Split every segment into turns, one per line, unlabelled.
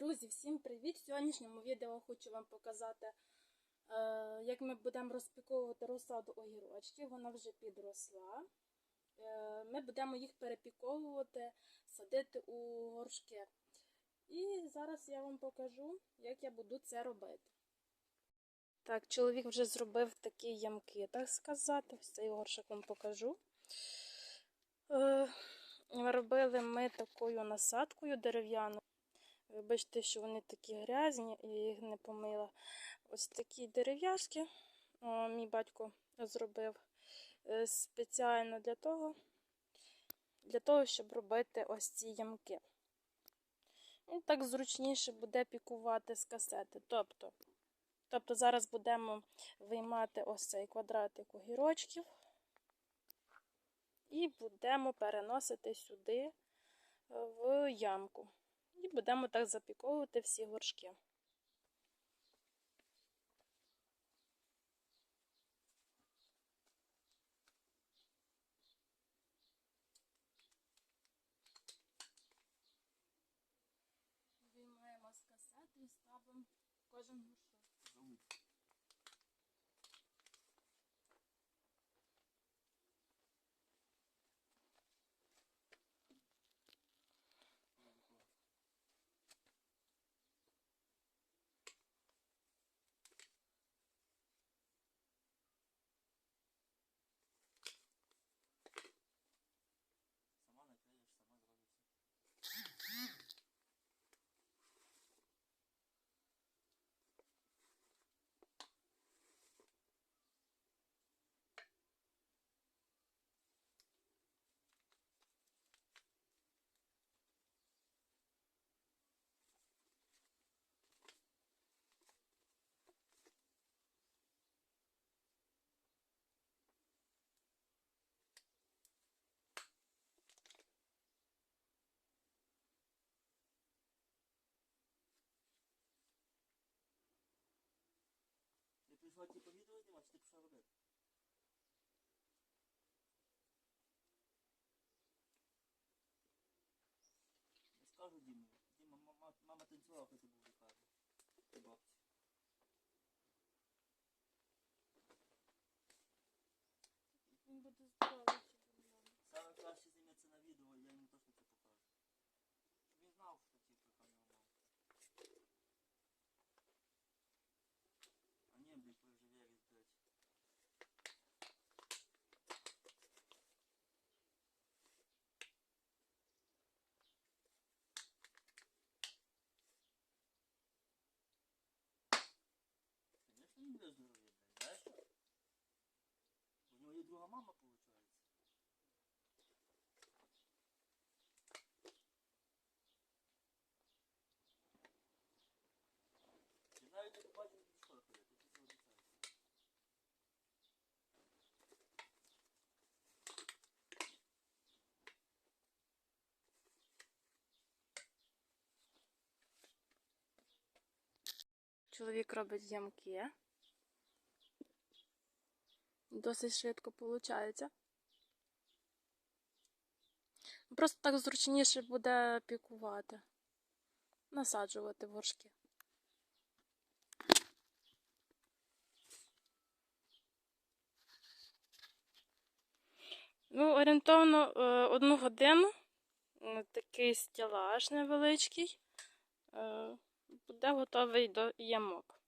Друзі, всім привіт! В сьогоднішньому відео хочу вам показати, е, як ми будемо розпіковувати розсаду огірочків. Вона вже підросла. Е, Ми будемо їх перепіковувати, садити у горшки. І зараз я вам покажу, як я буду це робити. Так, чоловік вже зробив такі ямки, так сказати. Ось цей горшик вам покажу. Е, Робили ми такою насадкою дерев'яною. Ви бачите, що вони такі грязні, я їх не помила. Ось такі дерев'яшки мій батько зробив е, спеціально для того, для того, щоб робити ось ці ямки. І так зручніше буде пікувати з касети. Тобто, тобто зараз будемо виймати ось цей квадратик огірочків і будемо переносити сюди е, в ямку. І будемо так запіковувати всі горшки. Виймаємо з касети і ставимо кожен горшок.
Прийшла типу відео знімати, чи ти пішла робити? Я скажу Діму. Діма, мама, мама танцювала, коли ти був в лікарні. Ти бабці.
Він буде здоровий.
Саме краще зніметься на відео, я йому точно це покажу. Щоб він знав, що типу, яка в нього мама. А ні, блін, переживе різдець. Звісно, він буде здоровий, блядь, знаєш? що? Бо в нього є друга мама, виходить. Ти навіть обіцяєш.
Чоловік робить ямки. Досить швидко виходить. Просто так зручніше буде пікувати, насаджувати горшки. Ну, орієнтовно е, одну годину е, такий стелаж невеличкий е, буде готовий до ямок.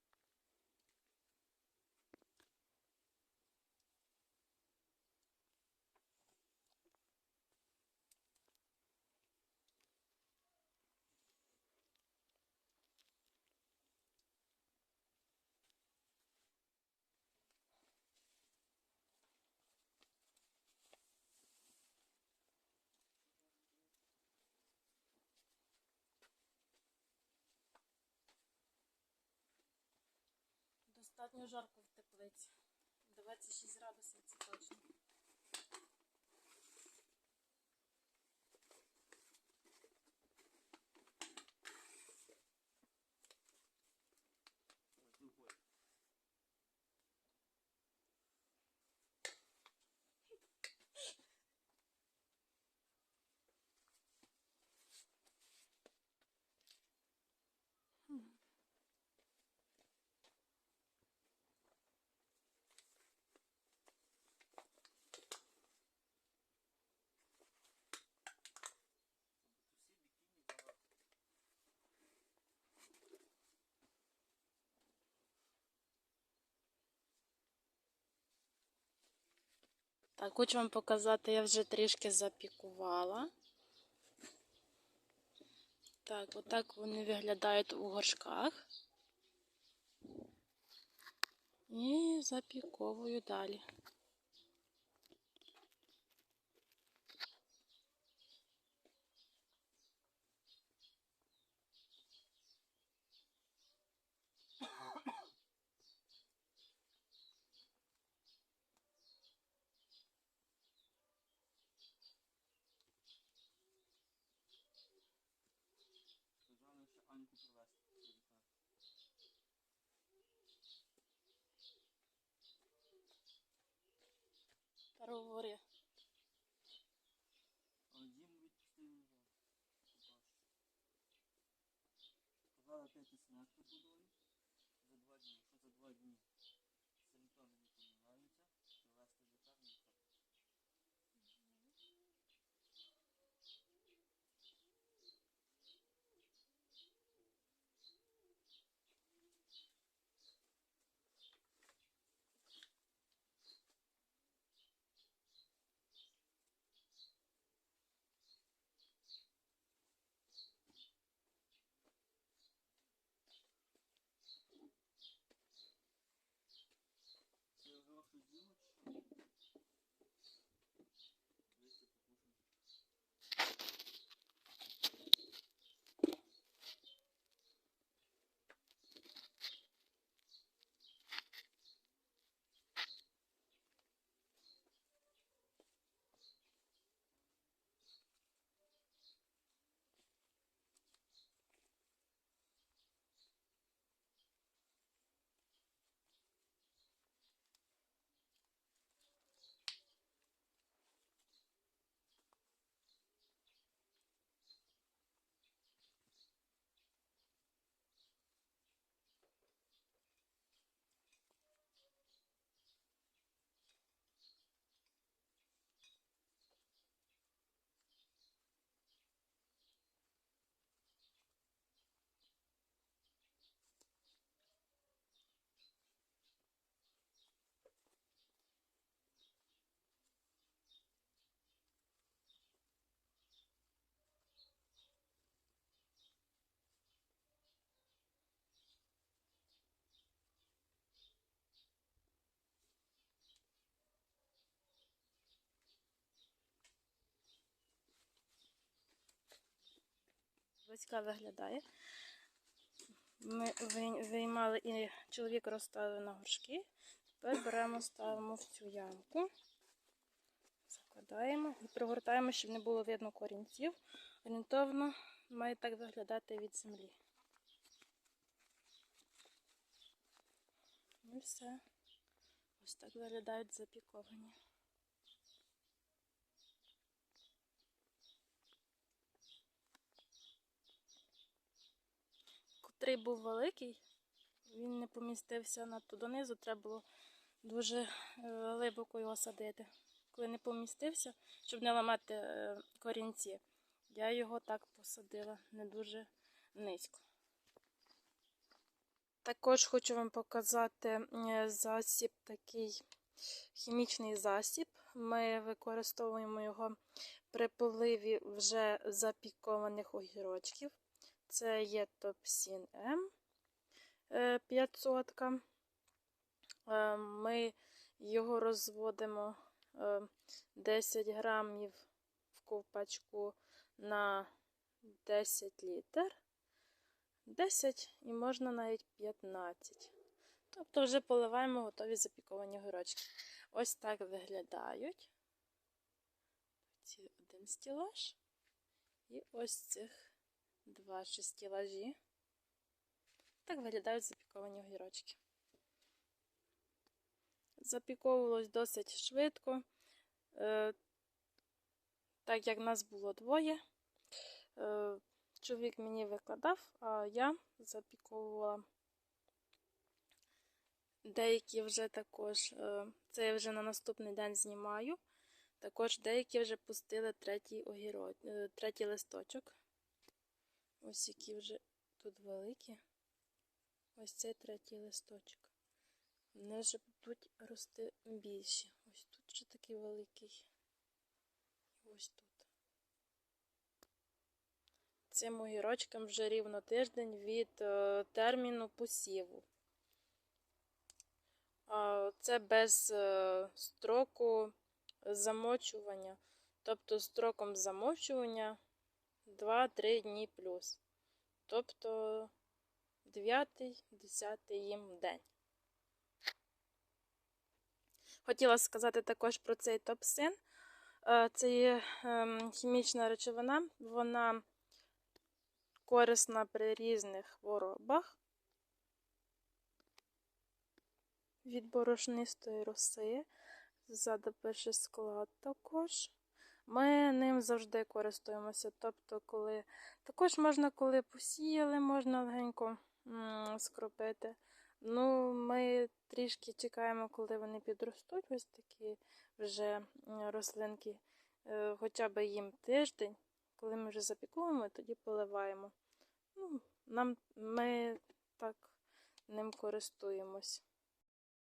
Достатньо жарко в теплиці. 26 градусів це точно. Так, хочу вам показати, я вже трішки запікувала. Так, отак вони виглядають у горшках. І запіковую далі. Переговори.
А Діму відпустили вже. Сказали і смерть водою.
Близька виглядає. Ми виймали і чоловік розставив на горшки. Тепер беремо, ставимо в цю ямку. Закладаємо і пригортаємо, щоб не було видно корінців. Орієнтовно має так виглядати від землі. І все. Ось так виглядають запіковані. Котрий був великий, він не помістився надто донизу, треба було дуже е, глибоко його садити. Коли не помістився, щоб не ламати е, корінці, я його так посадила не дуже низько. Також хочу вам показати е, засіб, такий хімічний засіб. Ми використовуємо його при поливі вже запікованих огірочків. Це є Топсін М 500. Е, Ми його розводимо е, 10 грамів в ковпачку на 10 літр. 10 і можна навіть 15. Тобто вже поливаємо готові запіковані горочки. Ось так виглядають. Ці один стілаж. І ось цих два шестілажі. Так виглядають запіковані огірочки. Запіковувалось досить швидко, е, так як нас було двоє. Е, Чоловік мені викладав, а я запіковувала. Деякі вже також, е, це я вже на наступний день знімаю. Також деякі вже пустили третій огіро, третій листочок. Ось які вже тут великі. Ось цей третій листочок. Вони вже будуть рости більші. Ось тут Що такий великий? І Ось тут. Цим огірочкам вже рівно тиждень від е, терміну посіву. Це без е, строку замочування. Тобто строком замочування 2-3 дні плюс. Тобто 9-10 їм день. Хотіла сказати також про цей топсин. Е, Це є ем, хімічна речовина, вона корисна при різних хворобах від борошнистої роси. Ззаду пише склад також. Ми ним завжди користуємося. Тобто, коли також можна, коли посіяли, можна легенько скропити. Ну, ми трішки чекаємо, коли вони підростуть, ось такі вже рослинки, е, хоча б їм тиждень. Коли ми вже запікуємо, тоді поливаємо. Ну, нам, ми так ним користуємось.